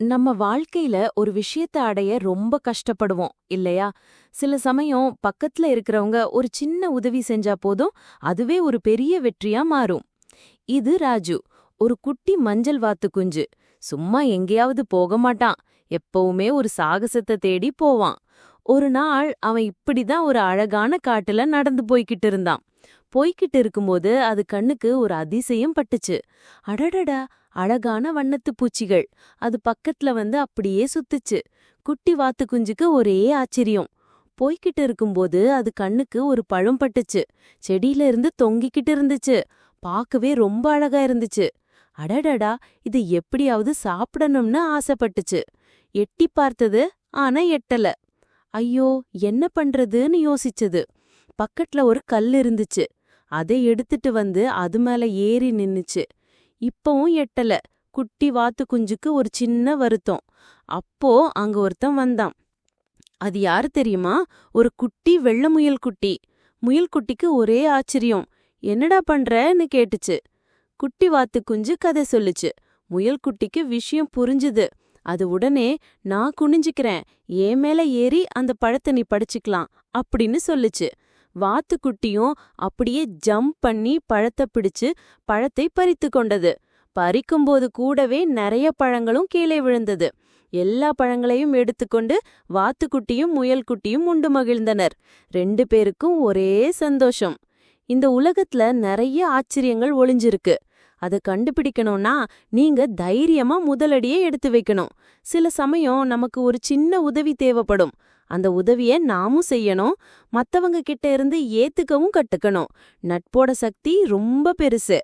நம்ம வாழ்க்கையில ஒரு விஷயத்த அடைய ரொம்ப கஷ்டப்படுவோம் இல்லையா? சில சமயம் பக்கத்துல இருக்கிறவங்க ஒரு சின்ன உதவி செஞ்சா போதும் அதுவே ஒரு பெரிய வெற்றியா மாறும். இது ராஜு ஒரு குட்டி மஞ்சள் வாத்து குஞ்சு. சும்மா எங்கேயாவது போக மாட்டான். எப்பவுமே ஒரு சாகசத்தை தேடி போவான். ஒரு நாள் அவன் இப்படிதான் ஒரு அழகான காட்டுல நடந்து போய்கிட்டு இருந்தான். போய்கிட்டு இருக்கும்போது அது கண்ணுக்கு ஒரு அதிசயம் பட்டுச்சு. அடடடா! அழகான வண்ணத்து பூச்சிகள். அது பக்கத்துல வந்து அப்படியே சுத்துச்சு. குட்டி வாத்து குஞ்சுக்கு ஒரே ஆச்சரியம். போய்கிட்டு இருக்கும்போது அது கண்ணுக்கு ஒரு பழம் பட்டுச்சு. செடியில இருந்து தொங்கிக்கிட்டு இருந்துச்சு. பார்க்கவே ரொம்ப அழகா இருந்துச்சு. அடடடா! இது எப்படியாவது சாப்பிடணும்னு ஆசைப்பட்டுச்சு. எட்டி பார்த்தது ஆனா எட்டல. ஐயோ! என்ன பண்றதுன்னு யோசிச்சது. பக்கத்துல ஒரு கல் இருந்துச்சு. அதை எடுத்துட்டு வந்து அது மேல ஏறி நின்னுச்சு. இப்பவும் எட்டல. குட்டி வாத்து குஞ்சுக்கு ஒரு சின்ன வருத்தம். அப்போ அங்க ஒருத்தன் வந்தான். அது யாரு தெரியுமா? ஒரு குட்டி வெள்ள முயல் குட்டி. முயல் குட்டிக்கு ஒரே ஆச்சரியம். என்னடா பண்றன்னு கேட்டுச்சு. குட்டி வாத்து குஞ்சு கதை சொல்லுச்சு. முயல் குட்டிக்கு விஷயம் புரிஞ்சுது. அது உடனே நான் குனிஞ்சுக்கிறேன். ஏன் மேல ஏறி அந்த பழத்தை நீ படிச்சுக்கலாம் அப்படின்னு சொல்லுச்சு. வாத்துக்குட்டியும் அப்படியே ஜம்ப் பண்ணி பழத்தை பிடிச்சு பழத்தை பறித்து கொண்டது. பறிக்கும்போது கூடவே நிறைய பழங்களும் கீழே விழுந்தது. எல்லா பழங்களையும் எடுத்துக்கொண்டு வாத்துக்குட்டியும் முயல்குட்டியும் உண்டு மகிழ்ந்தனர். ரெண்டு பேருக்கும் ஒரே சந்தோஷம். இந்த உலகத்துல நிறைய ஆச்சரியங்கள் ஒளிஞ்சிருக்கு. அதை கண்டுபிடிக்கணும்னா நீங்க தைரியமா முதலடியே எடுத்து வைக்கணும். சில சமயம் நமக்கு ஒரு சின்ன உதவி தேவைப்படும். அந்த உதவிய நாமும் செய்யணும். மத்தவங்க கிட்ட இருந்து ஏத்துக்கவும் கட்டுக்கணும் நட்போட சக்தி ரொம்ப பெருசு.